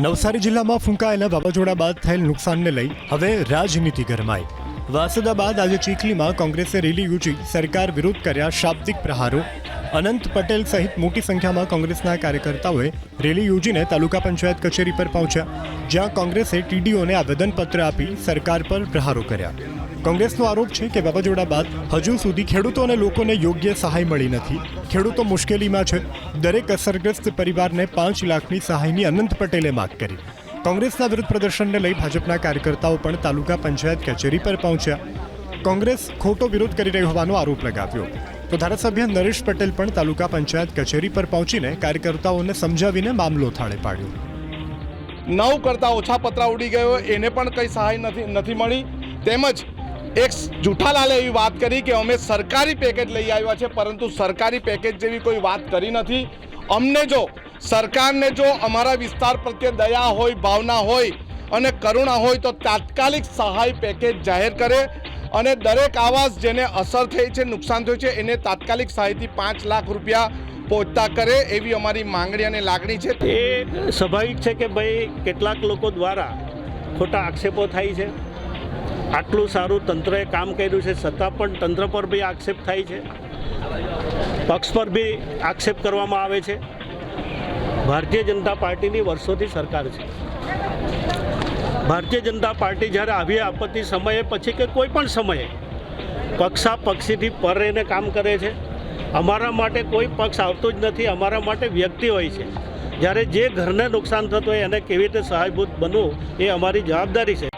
નવસારી જિલ્લામાં ફૂંકાયેલા વાવાઝોડા બાદ થયેલ નુકસાનને લઈ હવે રાજનીતિ ગરમાઈ. વાસદા બાદ આજે ચીખલીમાં કોંગ્રેસે રેલી યોજી સરકાર વિરુદ્ધ કર્યા શાબ્દિક પ્રહારો. અનંત પટેલ સહિત મોટી સંખ્યામાં કોંગ્રેસના કાર્યકર્તાઓએ રેલી યોજીને તાલુકા પંચાયત કચેરી પર પહોંચ્યા, જ્યાં કોંગ્રેસે ટીડીઓને આવેદનપત્ર આપી સરકાર પર પ્રહારો કર્યા. કોંગ્રેસનો આરોપ છે કે વાવાઝોડા બાદ હજુ સુધી ખેડૂતો અને લોકોને યોગ્ય સહાય મળી નથી. ખેડૂતો મુશ્કેલીમાં છે. દરેક અસરગ્રસ્ત પરિવારને પાંચ લાખની સહાયની અનંત પટેલે માગ કરી. કોંગ્રેસના વિરુદ્ધ પ્રદર્શનને લઈ ભાજપના કાર્યકર્તાઓ પણ તાલુકા પંચાયત કચેરી પર પહોંચ્યા. કોંગ્રેસ ખોટો વિરોધ કરી રહી હોવાનો આરોપ લગાવ્યો. તો ધારાસભ્ય નરેશ પટેલ પણ તાલુકા પંચાયત કચેરી પર પહોંચીને કાર્યકર્તાઓને સમજાવીને મામલો થાળે પાડ્યો. નવ કરતાં ઓછા પતરા ઉડી ગયો. એને પણ કંઈ સહાય નથી નથી મળી. તેમજ એક જુઠ્ઠાલાલે એવી વાત કરી કે અમે સરકારી પેકેજ લઈ આવ્યા છે, પરંતુ સરકારી પેકેજ જેવી કોઈ વાત કરી નથી. અમને જો, સરકારને જો અમારા વિસ્તાર પ્રત્યે દયા હોય, ભાવના હોય અને કરુણા હોય તો તાત્કાલિક સહાય પેકેજ જાહેર કરે અને દરેક આવાસ જેને અસર થઈ છે, નુકસાન થયું છે, એને તાત્કાલિક સહાયથી પાંચ લાખ રૂપિયા પહોંચતા કરે એવી અમારી માંગણી અને લાગણી છે. એ સ્વાભાવિક છે કે ભાઈ કેટલાક લોકો દ્વારા ખોટા આક્ષેપો થાય છે. આટલું સારું તંત્રએ કામ કર્યું છે, છતાં પણ તંત્ર પર બી આક્ષેપ થાય છે. પક્ષ પર બી આક્ષેપ કરવામાં આવે છે. ભારતીય જનતા પાર્ટીની વર્ષોથી સરકાર છે. ભારતીય જનતા પાર્ટી જ્યારે આવી આપત્તિ સમયે પછી કે કોઈ પણ સમયે પક્ષા પક્ષીથી પર રહીને કામ કરે છે, અમારા માટે કોઈ પક્ષ આવતો જ નથી, અમારા માટે વ્યક્તિ હોય છે. જ્યારે જે ઘરને નુકસાન થતું હોય એને કેવી રીતે સહાયભૂત બનવું એ અમારી જવાબદારી છે.